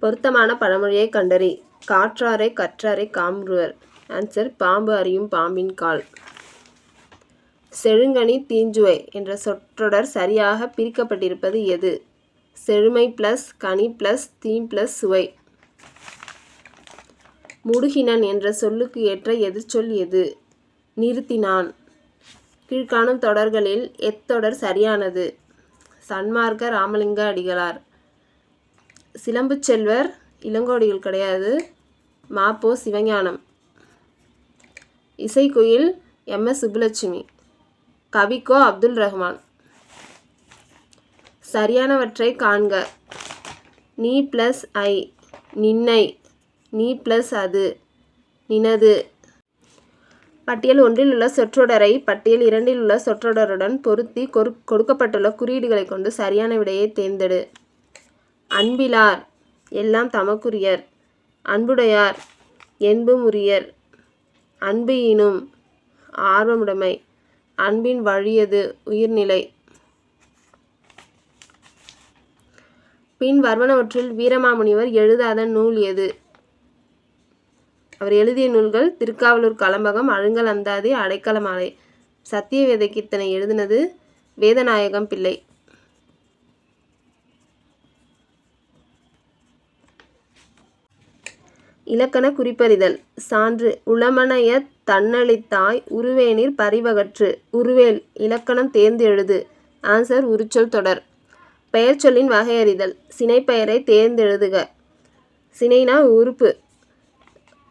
பொருத்தமான பழமொழியை கண்டறி காற்றாரை கற்றாரை காம்புவர் ஆன்சர் பாம்பு அறியும் பாம்பின் கால். செழுங்கனி தீஞ்சுவை என்ற சொற்றொடர் சரியாக பிரிக்கப்பட்டிருப்பது எது? செழுமை ப்ளஸ் கனி ப்ளஸ் தீம் ப்ளஸ் சுவை. முடுகினன் என்ற சொல்லுக்கு ஏற்ற எதிர்ச்சொல் எது? நிறுத்தினான். கீழ்காணும் தொடர்களில் எத்தொடர் சரியானது? சன்மார்க்க ராமலிங்க அடிகளார். சிலம்பு செல்வர் இளங்கோடிகள் கிடையாது. மாப்போ சிவஞானம். இசைக்குயில் எம். எஸ். சுப்புலட்சுமி. கவிக்கோ அப்துல் ரஹ்மான். சரியானவற்றை காண்க. நீ ப்ளஸ் ஐ. நின்னை. நீ ப்ளஸ் அது. நினது. பட்டியல் ஒன்றில் உள்ள சொற்றொடரை பட்டியல் இரண்டில் உள்ள சொற்றொடருடன் பொருத்தி கொடுக்கப்பட்டுள்ள குறியீடுகளை கொண்டு சரியான விடையை தேர்ந்தெடு. அன்பிலார் எல்லாம் தமக்குரியர். அன்புடையார் என்புமுரியர் அன்பு ஈனும் ஆர்வமுடைமை. அன்பின் வழியது உயிர்நிலை. பின் வர்ணவற்றில் வீரமாமுனிவர் எழுதாத நூல் எது? அவர் எழுதிய நூல்கள் திருக்காவலூர் கலம்பகம் அழுங்கல் அந்தாதி அடைக்கலமாலை. சத்தியவேதைக்கு இத்தனை எழுதினது வேதநாயகம் பிள்ளை. இலக்கண குறிப்பறிதல். சான்று உளமனையத் தன்னளித்தாய் உருவேனிற் பரிவகற்று. உருவேல் இலக்கணம் தேர்ந்து எழுது ஆன்சர் உரிச்சொல் தொடர். பெயர்ச்சொல்லின் வகையறிதல். சினைப்பெயரை தேர்ந்தெழுதுக. சினைனா உறுப்பு.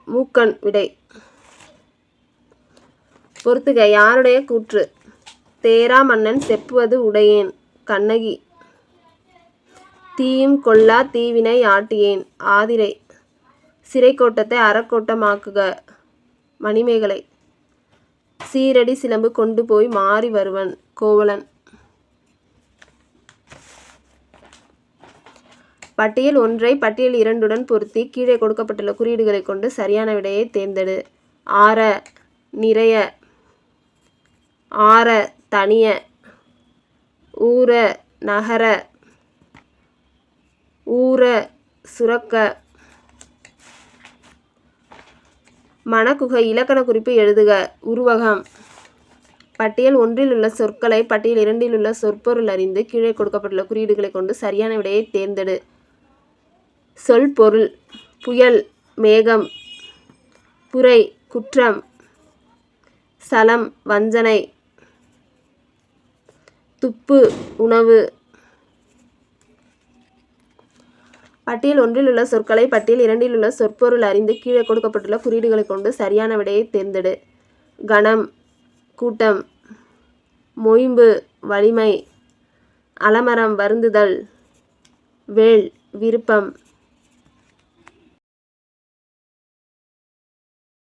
மூக்கன் விடை. பொறுத்துக யாருடைய கூற்று? தேரா மன்னன் செப்புவது உடையேன். கண்ணகி. தீயும் கொல்லா தீவினை ஆட்டியேன். ஆதிரை. சிறைக்கோட்டத்தை அறக்கோட்டமாக்குக மணிமேகலை. சீரடி சிலம்பு கொண்டு போய் மாறி வருவன் கோவலன். பட்டியல் ஒன்றை பட்டியல் இரண்டுடன் பொருத்தி கீழே கொடுக்கப்பட்டுள்ள குறியீடுகளை கொண்டு சரியான விடையை தேர்ந்தெடு. ஆற நிறைய. ஆற தனிய. ஊர நகர. ஊர சுரக்க. மணக்குகை இலக்கண குறிப்பு எழுதுக. உருவகம். பட்டியல் ஒன்றில் உள்ள சொற்களை பட்டியல் இரண்டில் உள்ள சொற்பொருள் அறிந்து கீழே கொடுக்கப்பட்டுள்ள குறியீடுகளை கொண்டு சரியான விடையை தேர்ந்தெடு. சொல் பொருள் புயல். மேகம். புரை. குற்றம். சலம். வஞ்சனை. துப்பு. உணவு. பட்டியல் ஒன்றில் உள்ள சொற்களை பட்டியல் இரண்டில் உள்ள சொற்பொருள் அறிந்து கீழே கொடுக்கப்பட்டுள்ள குறியீடுகளை கொண்டு சரியான விடையை தேர்ந்தெடு. கணம் கூட்டம் மொயம்பு வலிமை அலமரம் வருந்துதல் வேள் விருப்பம்